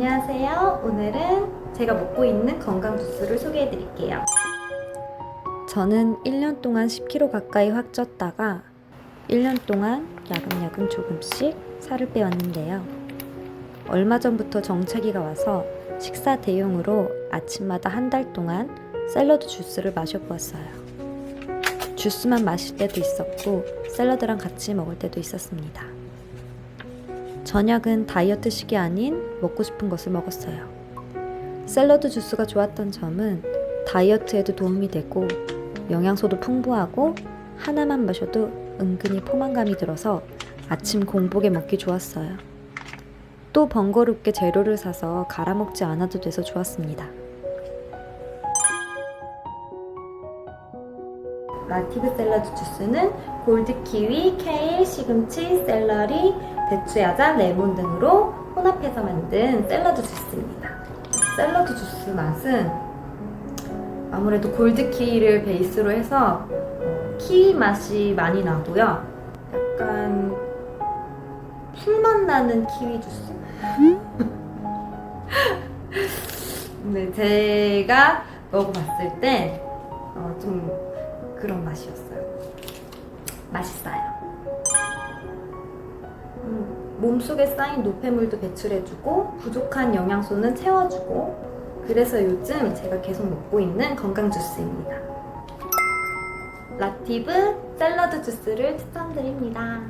안녕하세요. 오늘은 제가 먹고 있는 건강 주스를 소개해 드릴게요. 저는 1년 동안 10kg 가까이 확 쪘다가 1년 동안 야금야금 조금씩 살을 빼왔는데요. 얼마 전부터 정체기가 와서 식사 대용으로 아침마다 한 달 동안 샐러드 주스를 마셔보았어요. 주스만 마실 때도 있었고 샐러드랑 같이 먹을 때도 있었습니다. 저녁은 다이어트식이 아닌 먹고 싶은 것을 먹었어요. 샐러드 주스가 좋았던 점은 다이어트에도 도움이 되고 영양소도 풍부하고 하나만 마셔도 은근히 포만감이 들어서 아침 공복에 먹기 좋았어요. 또 번거롭게 재료를 사서 갈아 먹지 않아도 돼서 좋았습니다. 라티브 샐러드 주스는 골드 키위, 케일, 시금치, 샐러리, 대추 야자, 레몬 등으로 혼합해서 만든 샐러드 주스입니다. 샐러드 주스 맛은 아무래도 골드 키위를 베이스로 해서 어, 키위 맛이 많이 나고요. 약간 풀맛 나는 키위 주스. 네, 제가 먹어봤을 때 어, 좀 그런 맛이었어요. 맛있어요. 음, 몸속에 쌓인 노폐물도 배출해주고 부족한 영양소는 채워주고 그래서 요즘 제가 계속 먹고 있는 건강 주스입니다. 라티브 샐러드 주스를 추천드립니다.